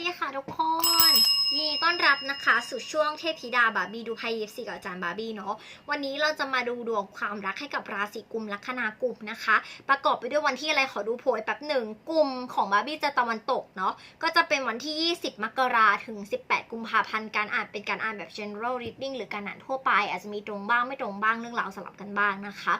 ดีค่ะทุกคนยินดีต้อนรับนะคะสู่ช่วงเทพธิดาบาร์บี้ดูไพ่ยิปซีกับอาจารย์บาร์บี้เนาะวันนี้เราจะมาดูดวงความรักให้กับราศีกุมลัคนากุมนะคะ ประกอบไปด้วยวันที่อะไรขอดูโพยแป๊บหนึ่งกุมของบาร์บี้จะตะวันตกเนาะก็จะเป็นวันที่ 20 มกราถึง 18 กุมภาพันธ์การอ่านเป็นการอ่านแบบ general reading หรือการอ่านทั่วไป อาจจะมีตรงบ้างไม่ตรงบ้างเรื่องราวสลับกันบ้างนะคะ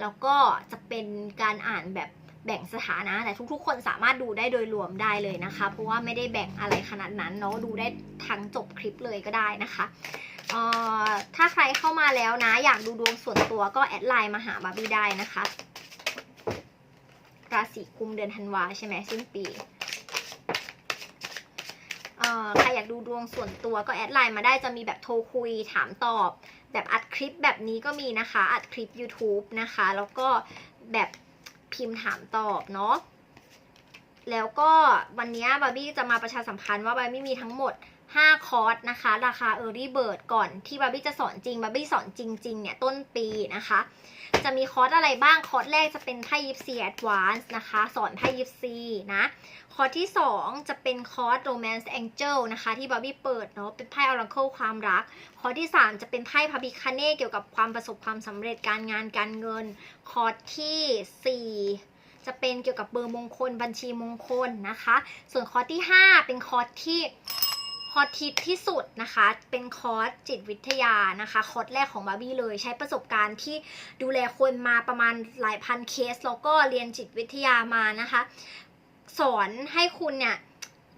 แล้วก็จะเป็นการอ่านแบบ แบ่งสถานะ แต่ทุกๆ คนสามารถดูได้โดยรวมได้เลยนะคะ เพราะว่าไม่ได้แบ่งอะไรขนาดนั้นเนาะดูได้ทั้งจบคลิปเลยก็ได้นะคะเอ่อถ้าใครเข้ามาแล้วนะ อยากดูดวงส่วนตัวก็แอดไลน์มาหาบาร์บี้ได้นะคะ ราศีกุมเดือนธันวาใช่ไหมสิ้นปีเอ่อใครอยากดูดวงส่วนตัวก็แอดไลน์มาได้จะมีแบบโทรคุยถามตอบ แบบอัดคลิปแบบนี้ก็มีนะคะ อัดคลิป YouTube นะคะ แล้วก็แบบ พิมพ์ถามตอบเนาะแล้วก็วันนี้บาร์บี้จะมาประชาสัมพันธ์ว่าบาร์บี้มีทั้งหมด 5 คอร์สนะคะ ราคา Early Bird ก่อนที่บาร์บี้จะสอนจริงบาร์บี้สอนจริงๆเนี่ยต้นปีนะคะ จะมีคอร์สอะไรบ้าง คอร์สแรกจะเป็นไพ่ยิปซีแอดวานซ์นะคะ สอนไพ่ยิปซีนะ คอร์สที่ 2 จะเป็นคอร์ส Romance Angel นะคะ ที่บาร์บี้เปิดเนาะเป็นไพ่ Oracle ความรัก คอร์สที่ 3 จะเป็นไพ่พาบิคาเน่เกี่ยวกับความประสบความสำเร็จการงานการเงิน คอร์สที่ 4จะเป็นเกี่ยวกับเบอร์มงคลบัญชีมงคลนะคะ ส่วนคอร์สที่ 5 เป็นคอร์สที่ ฮอตทิตที่สุดนะคะ เป็นคอร์สจิตวิทยานะคะ คอร์สแรกของบาร์บี้เลย ใช้ประสบการณ์ที่ดูแลคนมาประมาณหลายพันเคส แล้วก็เรียนจิตวิทยามานะคะ สอนให้คุณเนี่ย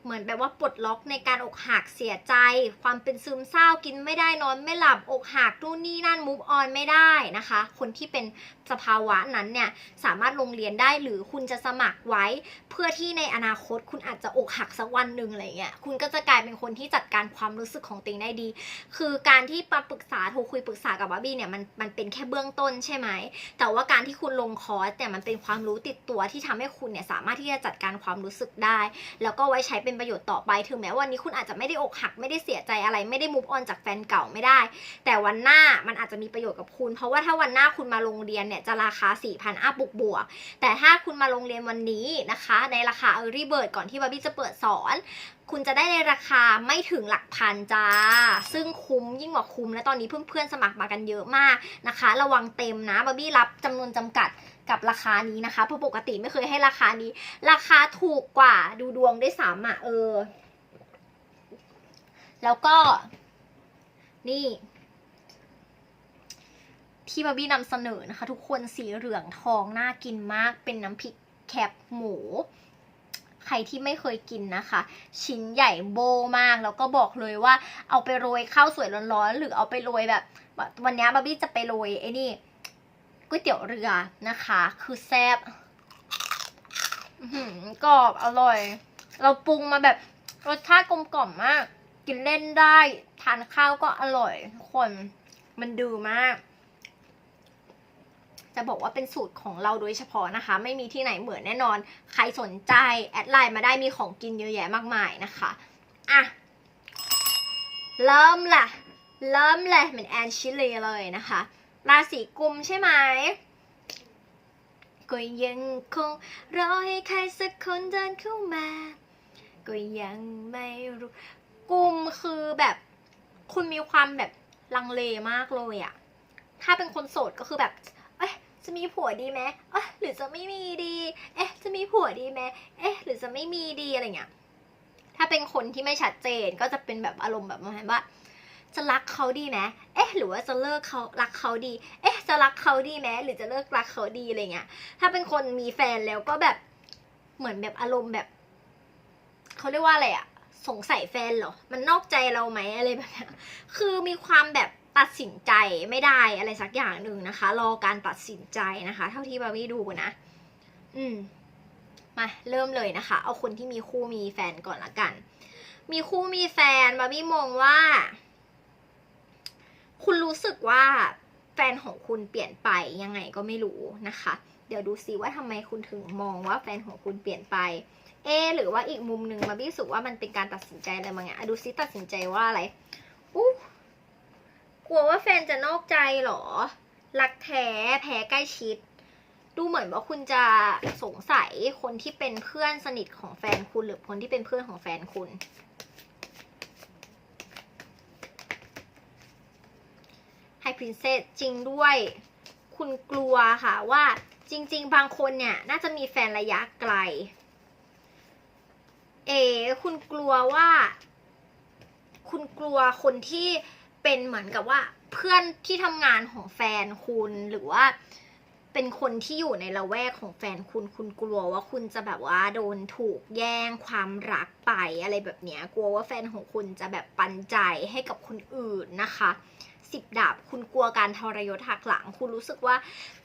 เหมือนแบบว่าปลดล็อกในการอกหักเสียใจ ความเป็นซึมเศร้ากินไม่ได้นอนไม่หลับอกหักนู่นนี่นั่นมูฟออนไม่ได้นะคะ คนที่เป็นสภาวะนั้นเนี่ยสามารถลงเรียนได้หรือคุณจะสมัครไว้ เพื่อที่ในอนาคตคุณอาจจะอกหักสักวันหนึ่งอะไรเงี้ยคุณก็จะกลายเป็นคนที่จัดการความรู้สึกของตัวเองได้ดี คือการที่มาปรึกษาโทรคุยปรึกษากับบาร์บี้เนี่ยมันมันเป็นแค่เบื้องต้นใช่ไหมแต่ว่าการที่คุณลงคอร์สเนี่ยมันเป็นความรู้ติดตัวที่ทำให้คุณเนี่ยสามารถที่จะจัดการความรู้สึกได้ แล้วก็ไว้ใช้เป็นประโยชน์ต่อไป ถึงแม้วันนี้คุณอาจจะไม่ได้อกหักไม่ได้เสียใจอะไร ไม่ได้มูฟออนจากแฟนเก่าไม่ได้ แต่วันหน้ามันอาจจะมีประโยชน์กับคุณ เพราะว่าถ้าวันหน้าคุณมาโรงเรียนเนี่ยจะราคา4,000อัพบวกบวกๆแต่ถ้าคุณมาโรงเรียนวันนี้นะคะ ในราคา Early Bird ก่อนที่บาร์บี้จะเปิดสอน คุณจะได้ในราคาไม่ถึงหลักพันจ้า ซึ่งคุ้มยิ่งกว่าคุ้มและตอนนี้เพื่อนๆสมัครมากันเยอะมากนะคะ ระวังเต็มนะบาร์บี้รับจำนวนจำกัด กับราคานี้นะคะ เพราะปกติไม่เคยให้ราคานี้ ราคาถูกกว่าดูดวงได้วยซ้ำอะเออ แล้วก็ นี่ ที่บาร์บี้นำเสนอนะคะ ทุกคนสีเหลืองทองน่ากินมาก เป็นน้ำพริกแคบหมู ใครที่ไม่เคยกินนะคะ ชิ้นใหญ่โบมาก แล้วก็บอกเลยว่า เอาไปโรยข้าวสวยร้อนๆ หรือเอาไปโรยแบบ วันนี้บาร์บี้จะไปโรยไอ้นี่ ก๋วยเตี๋ยวเรือนะคะ คือแซ่บกรอบอร่อย เราปรุงมาแบบรสชาติกลมกล่อมมาก กินเล่นได้ ทานข้าวก็อร่อยทุกคนมันดือมาก จะบอกว่าเป็นสูตรของเราโดยเฉพาะนะคะ ไม่มีที่ไหนเหมือนแน่นอน ใครสนใจ แอดไลน์มาได้มีของกินเยอะแยะมากมายนะคะอะเริ่มละเริ่มเลยเหมือนแอนชิลีเลยนะคะ ราศีกุมใช่ไหมก็ยังคงรอให้ใครสักคนเดินเข้ามา ก็ยังไม่รู้กุมคือแบบคุณมีความแบบลังเลมากเลยอะถ้าเป็นคนโสดก็คือแบบ เอ๊ะ จะมีผัวดีไหมเอ๊ะ หรือจะไม่มีดี เอ๊ะ จะมีผัวดีไหมเอ๊ะ หรือจะไม่มีดีอะไรเงี้ย ถ้าเป็นคนที่ไม่ชัดเจนก็จะเป็นแบบอารมณ์แบบประมาณว่า จะรักเขาดีไหมเอ๊ะ หรือว่าจะเลิกเขารักเขาดี เอ๊ะ จะรักเขาดีไหมหรือจะเลิกรักเขาดีอะไรเงี้ย ถ้าเป็นคนมีแฟนแล้วก็แบบเหมือนแบบอารมณ์แบบเขาเรียกว่าอะไรอะสงสัยแฟนเหรอ มันนอกใจเราไหมอะไรแบบนี้คือมีความแบบตัดสินใจไม่ได้อะไรสักอย่างหนึ่งนะคะ รอการตัดสินใจนะคะ เท่าที่บาร์บี้ดูนะ อืม มาเริ่มเลยนะคะ เอาคนที่มีคู่มีแฟนก่อนละกัน มีคู่มีแฟนบาร์บี้มองว่า คุณรู้สึกว่าแฟนของคุณเปลี่ยนไปยังไงก็ไม่รู้นะคะ เดี๋ยวดูซิว่าทำไมคุณถึงมองว่าแฟนของคุณเปลี่ยนไป เอ หรือว่าอีกมุมหนึ่งมาบี้รู้สึกว่ามันเป็นการตัดสินใจอะไรบางอย่างดูซิตัดสินใจว่าอะไรอู้กลัวว่าแฟนจะนอกใจหรอ รักแท้แพ้ใกล้ชิด ดูเหมือนว่าคุณจะสงสัยคนที่เป็นเพื่อนสนิทของแฟนคุณหรือคนที่เป็นเพื่อนของแฟนคุณ ไฮพรินเซสจริงด้วยคุณกลัวค่ะว่าจริง ๆ บางคนเนี่ย น่าจะมีแฟนระยะไกล เอ คุณกลัวว่า คุณกลัวคนที่เป็นเหมือนกับว่า เพื่อนที่ทำงานของแฟนคุณหรือว่าเป็นคนที่อยู่ในละแวกของแฟนคุณคุณกลัวว่าคุณจะแบบว่าโดนถูกแย่งความรักไปอะไรแบบเนี้ยกลัวว่าแฟนของคุณจะแบบปันใจให้กับคนอื่นนะคะ สิบดาบ คุณกลัวการทรยศหักหลัง คุณรู้สึกว่า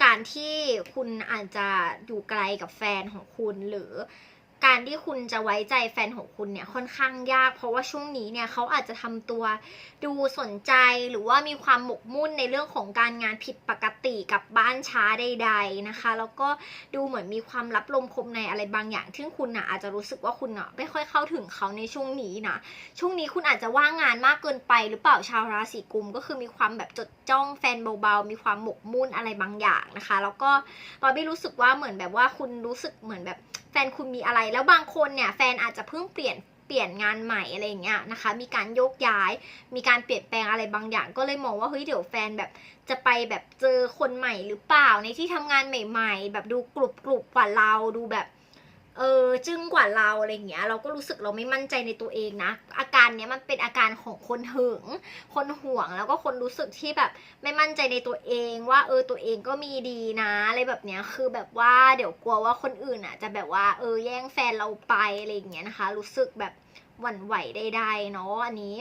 การที่คุณอาจจะอยู่ไกลกับแฟนของคุณหรือ การที่คุณจะไว้ใจแฟนของคุณเนี่ยค่อนข้างยาก เพราะว่าช่วงนี้เนี่ยเขาอาจจะทำตัวดูสนใจหรือว่ามีความหมกมุ่นในเรื่องของการงานผิดปกติกับบ้านช้าใด ๆนะคะ แล้วก็ดูเหมือนมีความลับลมคมในอะไรบางอย่างซึ่งคุณน่ะอาจจะรู้สึกว่าคุณน่ะไม่ค่อยเข้าถึงเขาในช่วงนี้นะช่วงนี้คุณอาจจะว่างงานมากเกินไป หรือเปล่าชาวราศีกุม ก็คือมีความแบบจดจ้องแฟนเบาๆ มีความหมกมุ่นอะไรบางอย่างนะคะ แล้วก็บอบบี้รู้สึกว่าเหมือนแบบว่าคุณรู้สึกเหมือนแบบ ฟนคุณมีอะไร แล้วบางคนเนี่ยแฟนอาจจะเพิ่งเปลี่ยนเปลี่ยนงานใหม่อะไรอย่างเงี้ยนะคะ มีการโยกย้าย มีการเปลี่ยนแปลงอะไรบางอย่าง ก็เลยมองว่าเฮ้ยเดี๋ยวแฟนแบบจะไปแบบเจอคนใหม่หรือเปล่าในที่ทำงานใหม่ ๆ แบบดูกรุบกรุบกว่าเราดูแบบ เออจึ้งกว่าเราอะไรอย่างเงี้ยเราก็รู้สึกเราไม่มั่นใจในตัวเองนะ อาการเนี้ยมันเป็นอาการของคนหึง คนห่วงแล้วก็คนรู้สึกที่แบบไม่มั่นใจในตัวเองว่าเออตัวเองก็มีดีนะอะไรแบบเนี้ยคือแบบว่าเดี๋ยวกลัวว่าคนอื่นอะ จะแบบว่าเออแย่งแฟนเราไปอะไรอย่างเงี้ยนะคะ รู้สึกแบบหวั่นไหวได้ๆเนาะอันนี้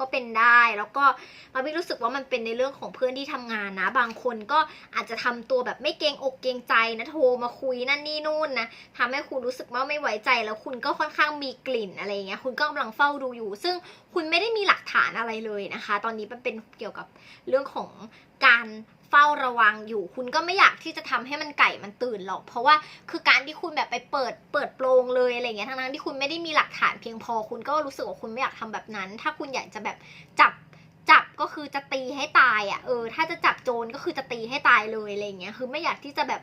ก็เป็นได้ แล้วก็มาไม่รู้สึกว่ามันเป็นในเรื่องของเพื่อนที่ทำงานนะ บางคนก็อาจจะทำตัวแบบไม่เกรงอกเกรงใจนะโทรมาคุยนั่นนี่นู่นนะทำให้คุณรู้สึกว่าไม่ไว้ใจแล้วคุณก็ค่อนข้างมีกลิ่นอะไรเงี้ยคุณก็กำลังเฝ้าดูอยู่ ซึ่งคุณไม่ได้มีหลักฐานอะไรเลยนะคะ ตอนนี้มันเป็นเกี่ยวกับเรื่องของการ เฝ้าระวังอยู่ คุณก็ไม่อยากที่จะทำให้มันไก่มันตื่นหรอก เพราะว่าคือการที่คุณแบบไปเปิดเปิดโปรงเลยอะไรเงี้ยทั้งนั้นที่คุณไม่ได้มีหลักฐานเพียงพอ คุณก็รู้สึกว่าคุณไม่อยากทำแบบนั้น ถ้าคุณอยากจะแบบจับจับก็คือจะตีให้ตายอะ่ะเออถ้าจะจับโจรก็คือจะตีให้ตายเลยอะไรเงี้ยคือไม่อยากที่จะแบบ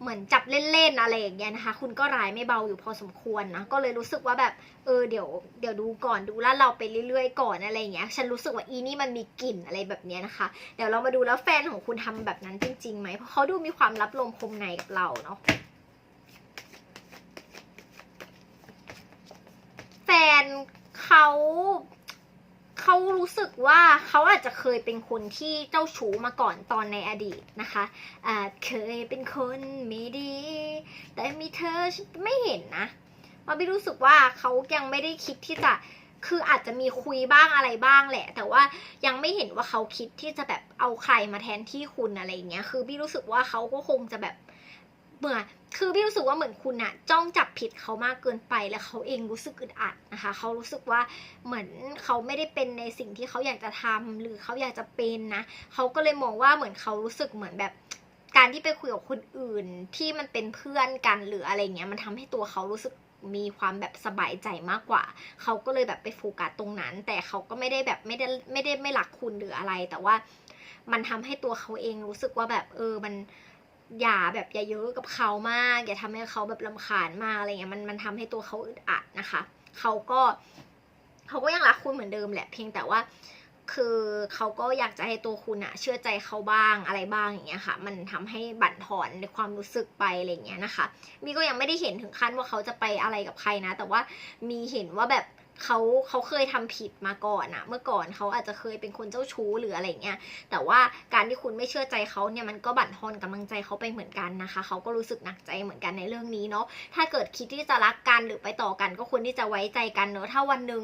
เหมือนจับเล่นๆอะไรอย่างเงี้ยนะคะ คุณก็ร้ายไม่เบาอยู่พอสมควรนะ ก็เลยรู้สึกว่าแบบ เออเดี๋ยวเดี๋ยวดูก่อนดูแล้วเราไปเรื่อยๆก่อนอะไรเงี้ย ฉันรู้สึกว่าอีนี่มันมีกลิ่นอะไรแบบเนี้ยนะคะ เดี๋ยวเรามาดูแล้วแฟนของคุณทำแบบนั้นจริงๆไหมเพราะเขาดูมีความรับลมคมในกับเราเนาะแฟนเขา เขารู้สึกว่าเขาอาจจะเคยเป็นคนที่เจ้าชู้มาก่อนตอนในอดีตนะคะอาจเคยเป็นคนไม่ดี แต่มีเธอฉันไม่เห็นนะมาไม่รู้สึกว่าเขายังไม่ได้คิดที่จะคืออาจจะมีคุยบ้างอะไรบ้างแหละ แต่ว่ายังไม่เห็นว่าเขาคิดที่จะแบบเอาใครมาแทนที่คุณอะไรอย่างเงี้ย คือพี่รู้สึกว่าเขาก็คงจะแบบ เมื่อคือพี่รู้สึกว่าเหมือนคุณอะจ้องจับผิดเขามากเกินไปแล้วเขาเองรู้สึกอึดอัดนะคะเขารู้สึกว่าเหมือนเขาไม่ได้เป็นในสิ่งที่เขาอยากจะทำหรือเขาอยากจะเป็นนะเขาก็เลยมองว่าเหมือนเขารู้สึกเหมือนแบบการที่ไปคุยกับคนอื่นที่มันเป็นเพื่อนกันหรืออะไรเงี้ยมันทำให้ตัวเขารู้สึกมีความแบบสบายใจมากกว่า เขาก็เลยแบบไปโฟกัสตรงนั้น แต่เขาก็ไม่ได้แบบไม่ได้ไม่ได้ไม่รักคุณหรืออะไร แต่ว่ามันทำให้ตัวเขาเองรู้สึกว่าแบบเออมัน อย่าแบบอย่าเยอะกับเขามาก อย่าทำให้เขาแบบลำคาญมากอะไรเงี้ยมันมันทำให้ตัวเขาอึดอัดนะคะเขาก็เขาก็ยังรักคุณเหมือนเดิมแหละเพียงแต่ว่าคือเขาก็อยากจะให้ตัวคุณอะเชื่อใจเขาบ้างอะไรบ้างอย่างเงี้ยค่ะ มันทำให้บั่นทอนในความรู้สึกไปอะไรเงี้ยนะคะ มีก็ยังไม่ได้เห็นถึงขั้นว่าเขาจะไปอะไรกับใครนะ แต่ว่ามีเห็นว่าแบบ เขาเขาเคยทำผิดมาก่อนอะเมื่อก่อนเขาอาจจะเคยเป็นคนเจ้าชู้หรืออะไรเงี้ย แต่ว่าการที่คุณไม่เชื่อใจเขาเนี่ยมันก็บั่นทอนกำลังใจเขาไปเหมือนกันนะคะ เขาก็รู้สึกหนักใจเหมือนกันในเรื่องนี้เนาะ ถ้าเกิดคิดที่จะรักกันหรือไปต่อกันก็ควรที่จะไว้ใจกันเนอะถ้าวันหนึ่ง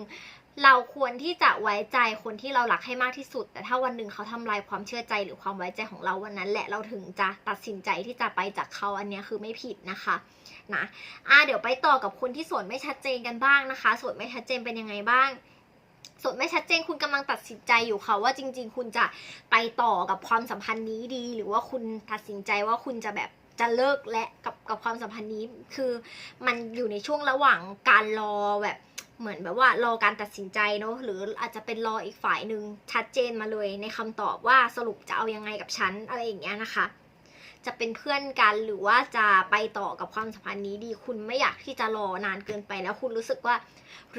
เราควรที่จะไว้ใจคนที่เรารักให้มากที่สุด แต่ถ้าวันหนึ่งเขาทำลายความเชื่อใจหรือความไว้ใจของเราวันนั้น แหละเราถึงจะตัดสินใจที่จะไปจากเขาอันนี้คือไม่ผิดนะคะนะอะเดี๋ยวไปต่อกับคนที่โสดไม่ชัดเจนกันบ้างนะคะโสดไม่ชัดเจนเป็นยังไงบ้างโสดไม่ชัดเจนคุณกำลังตัดสินใจอยู่ค่ะว่าจริง ๆ คุณจะไปต่อกับความสัมพันธ์นี้ดี หรือว่าคุณตัดสินใจว่าคุณจะแบบจะเลิกและกับกับความสัมพันธ์นี้ คือมันอยู่ในช่วงระหว่างการรอแบบ เหมือนแบบว่ารอการตัดสินใจเนาะหรืออาจจะเป็นรออีกฝ่ายหนึ่งชัดเจนมาเลยในคำตอบว่าสรุปจะเอายังไงกับฉันอะไรอย่างเงี้ยนะคะ จะเป็นเพื่อนกันหรือว่าจะไปต่อกับความสัมพันธ์นี้ดี คุณไม่อยากที่จะรอนานเกินไปแล้วคุณรู้สึกว่า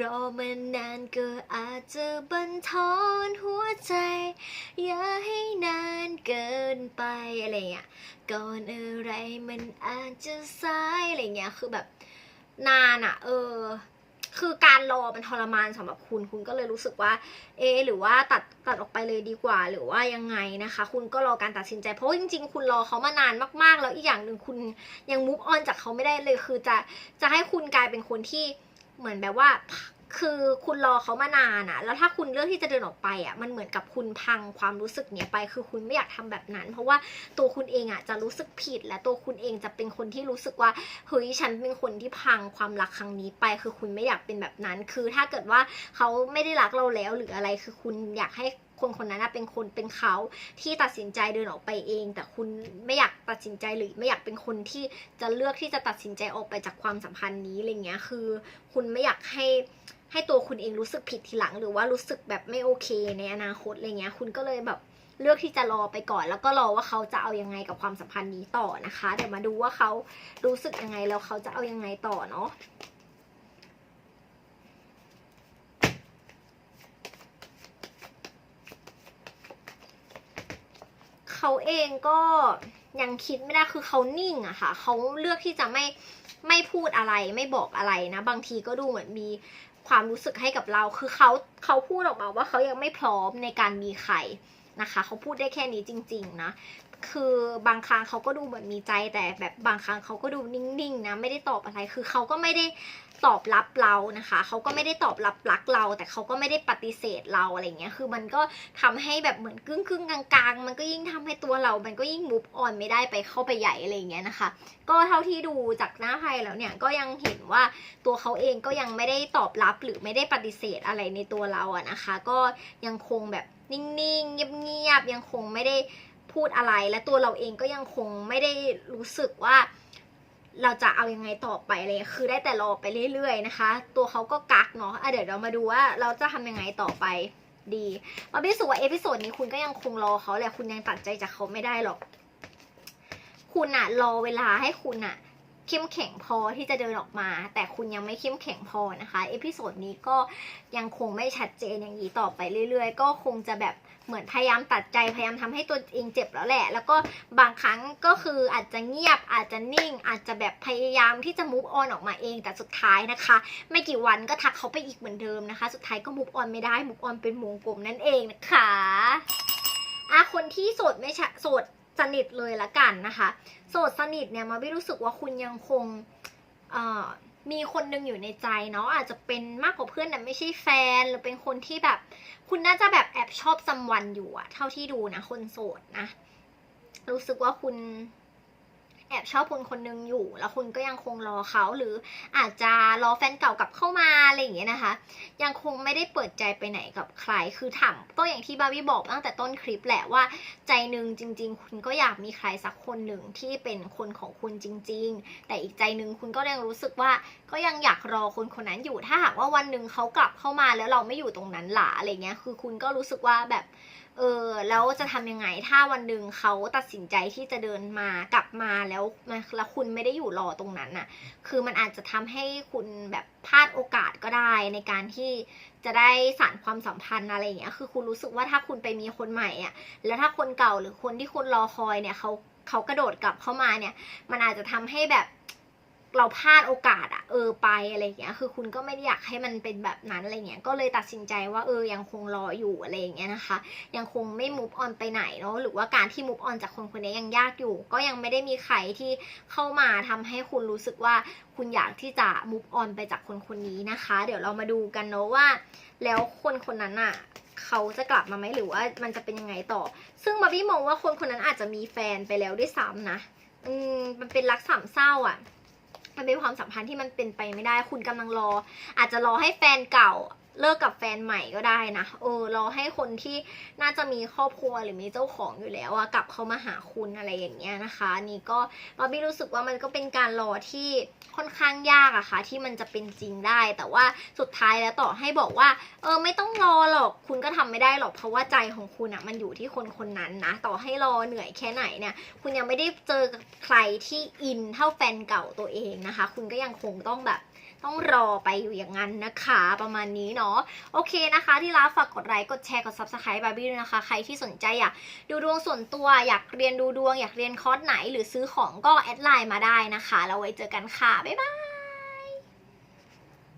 รอมานนานก็อาจจะบันทอนหัวใจ อย่าให้นานเกินไปอะไรเงี้ยก่อนอะไรมันอาจจะสายอะไรเงี้ยคือแบบนานอะเออ คือการรอมันทรมานสำหรับคุณ คุณก็เลยรู้สึกว่า เอ หรือว่าตัดตัดออกไปเลยดีกว่า หรือว่ายังไงนะคะ คุณก็รอการตัดสินใจ เพราะจริง ๆ คุณรอเขามานานมากๆ แล้วอีกอย่างหนึ่งคุณยังมุฟออนจากเขาไม่ได้เลย คือจะจะให้คุณกลายเป็นคนที่เหมือนแบบว่า คือคุณรอเขามานานอะแล้วถ้าคุณเลือกที่จะเดินออกไปอะมันเหมือนกับคุณพังความรู้สึกเนี้ยไป คือคุณไม่อยากทำแบบนั้น เพราะว่าตัวคุณเองอะจะรู้สึกผิด และตัวคุณเองจะเป็นคนที่รู้สึกว่าเฮ้ยฉันเป็นคนที่พังความรักครั้งนี้ไป คือคุณไม่อยากเป็นแบบนั้น คือถ้าเกิดว่าเขาไม่ได้รักเราแล้วหรืออะไร คือคุณอยากให้ คนคนนั้นเป็นคนเป็นเขาที่ตัดสินใจเดินออกไปเอง แต่คุณไม่อยากตัดสินใจหรือไม่อยากเป็นคนที่จะเลือกที่จะตัดสินใจออกไปจากความสัมพันธ์นี้อะไรเงี้ยคือ คุณไม่อยากให้ให้ตัวคุณเองรู้สึกผิดทีหลัง หรือว่ารู้สึกแบบไม่โอเคในอนาคตอะไรเงี้ย คุณก็เลยแบบเลือกที่จะรอไปก่อน แล้วก็รอว่าเขาจะเอายังไงกับความสัมพันธ์นี้ต่อนะคะ เดี๋ยวมาดูว่าเขารู้สึกยังไงแล้วเขาจะเอายังไงต่อเนาะ เขาเองก็ยังคิดไม่ได้คือเขานิ่งอะค่ะเขาเลือกที่จะไม่ไม่พูดอะไรไม่บอกอะไรนะ บางทีก็ดูเหมือนมีความรู้สึกให้กับเรา คือเขาเขาพูดออกมาว่าเขายังไม่พร้อมในการมีใครนะคะเขาพูดได้แค่นี้จริง ๆ นะ คือบางครั้งเขาก็ดูเหมือนมีใจแต่แบบบางครั้งเขาก็ดูนิ่งๆนะไม่ได้ตอบอะไร คือเขาก็ไม่ได้ ตอบรับเรานะคะเขาก็ไม่ได้ตอบรับรักเรา แต่เขาก็ไม่ได้ปฏิเสธเราอะไรเงี้ยคือมันก็ทำให้แบบเหมือนกึ่งกึ่งกลางๆ มันก็ยิ่งทำให้ตัวเรา มันก็ยิ่งมูฟออนไม่ได้ไปเข้าไปใหญ่อะไรเงี้ยนะคะ ก็เท่าที่ดูจากหน้าไพ่แล้วเนี่ยก็ยังเห็นว่าตัวเขาเองก็ยังไม่ได้ตอบรับหรือไม่ได้ปฏิเสธอะไรในตัวเราอะนะคะ ก็ยังคงแบบนิ่งๆเงียบๆยังคงไม่ได้พูดอะไรและตัวเราเองก็ยังคงไม่ได้รู้สึกว่า เราจะเอายังไงต่อไปเลยคือได้แต่รอไปเรื่อยๆนะคะ ตัวเขาก็กักเนาะะเดี๋ยวเรามาดูว่าเราจะทำยังไงต่อไปดีมาพิสูจน์ว่าเอพิโซดนี้คุณก็ยังคงรอเขาแหละคุณยังตัดใจจากเขาไม่ได้หรอก คุณอะรอเวลาให้คุณอะเข้มแข็งพอที่จะเดินออกมา แต่คุณยังไม่เข้มแข็งพอนะคะ เอพิโซดนี้ก็ยังคงไม่ชัดเจนอย่างนี้ต่อไปเรื่อยๆ ก็คงจะแบบ เหมือนพยายามตัดใจพยายามทำให้ตัวเองเจ็บแล้วแหละ แล้วก็บางครั้งก็คืออาจจะเงียบอาจจะนิ่ง อาจจะแบบพยายามที่จะมูฟออนออกมาเองแต่สุดท้ายนะคะ ไม่กี่วันก็ทักเขาไปอีกเหมือนเดิมนะคะ สุดท้ายก็มูฟออนไม่ได้มูฟออนเป็นวงกลมนั่นเองนะคะอะคนที่โสดไม่ใช่โสดสนิทเลยละกันนะคะ โสดสนิทเนี่ยมาไม่รู้สึกว่าคุณยังคงเอ่อ มีคนหนึงอยู่ในใจเนาะอาจจะเป็นมากกว่าเพื่อนแต่ไม่ใช่แฟน หรือเป็นคนที่แบบ คุณน่าจะแบบแอบชอบซัมวันอยู่อะเท่าที่ดูนะคนโสดนะ รู้สึกว่าคุณ แอบชอบคนคนหนึงอยู่ แล้วคุณก็ยังคงรอเขาหรืออาจจะรอแฟนเก่ากลับเข้ามาอะไรอย่างเงี้ยนะคะ ยังคงไม่ได้เปิดใจไปไหนกับใครคือถามก็อย่างที่บาร์บี้บอกตั้งแต่ต้นคลิปแหละว่า ใจหนึ่งจริง ๆ คุณก็อยากมีใครสักคนหนึ่งที่เป็นคนของคุณจริง ๆ แต่อีกใจหนึ่งคุณก็ยังรู้สึกว่าก็ยังอยากรอคนคนนั้นอยู่ถ้าหากว่าวันหนึ่งเขากลับเข้ามาแล้วเราไม่อยู่ตรงนั้นหล่ะอะไรเงี้ยคือคุณก็รู้สึกว่าแบบ เออแล้วจะทำยังไงถ้าวันหนึ่งเขาตัดสินใจที่จะเดินมากลับมาแล้วแล้วคุณไม่ได้อยู่รอตรงนั้นน่ะ คือมันอาจจะทำให้คุณแบบพลาดโอกาสก็ได้ในการที่จะได้สานความสัมพันธ์อะไรอย่างเงี้ย คือคุณรู้สึกว่าถ้าคุณไปมีคนใหม่อะ แล้วถ้าคนเก่าหรือคนที่คุณรอคอยเนี่ยเขาเขากระโดดกลับเข้ามาเนี่ย มันอาจจะทำให้แบบ เราพลาดโอกาสอะเออไปอะไรอย่างเงี้ยคือคุณก็ไม่ได้อยากให้มันเป็นแบบนั้นอะไรเงี้ยก็เลยตัดสินใจว่าเออยังคงรออยู่อะไรอย่างเงี้ยนะคะ ยังคงไม่ move on ไปไหนเนาะหรือว่าการที่ move on จากคนคนนี้ยังยากอยู่ ก็ยังไม่ได้มีใครที่เข้ามาทำให้คุณรู้สึกว่าคุณอยากที่จะ move on ไปจากคนคนนี้นะคะ เดี๋ยวเรามาดูกันเนาะว่า แล้วคนคนนั้นอะเขาจะกลับมาไหมหรือว่ามันจะเป็นยังไงต่อ ซึ่งบาบี้มองว่าคนคนนั้นอาจจะมีแฟนไปแล้วด้วยซ้ำนะ อืมมันเป็นรักสามเศร้าอะ่ะ มันเป็นความสัมพันธ์ที่มันเป็นไปไม่ได้ คุณกำลังรอ อาจจะรอให้แฟนเก่า เลิกกับแฟนใหม่ก็ได้นะเออรอให้คนที่น่าจะมีครอบครัวหรือมีเจ้าของอยู่แล้วอะกลับเข้ามาหาคุณอะไรอย่างเงี้ยนะคะนี่ก็บอบบี้รู้สึกว่ามันก็เป็นการรอที่ค่อนข้างยากอะค่ะ ที่มันจะเป็นจริงได้ แต่ว่าสุดท้ายแล้วต่อให้บอกว่า เออไม่ต้องรอหรอกคุณก็ทำไม่ได้หรอกเพราะว่าใจของคุณอะมันอยู่ที่คนคนนั้นนะต่อให้รอเหนื่อยแค่ไหนเนี่ยคุณยังไม่ได้เจอใครที่อินเท่าแฟนเก่าตัวเองนะคะ คุณก็ยังคงต้องแบบ ต้องรอไปอยู่อย่างนั้นนะคะ ประมาณนี้เนาะโอเคนะคะ ที่รักฝากกดไลค์กดแชร์กด subscribe บาร์บี้ด้วยนะคะ ใครที่สนใจอยากดูดวงส่วนตัวอยากเรียนดูดวง อยากเรียนคอร์สไหน หรือซื้อของก็แอดไลน์มาได้นะคะแล้วไว้เจอกันค่ะบ๊ายบาย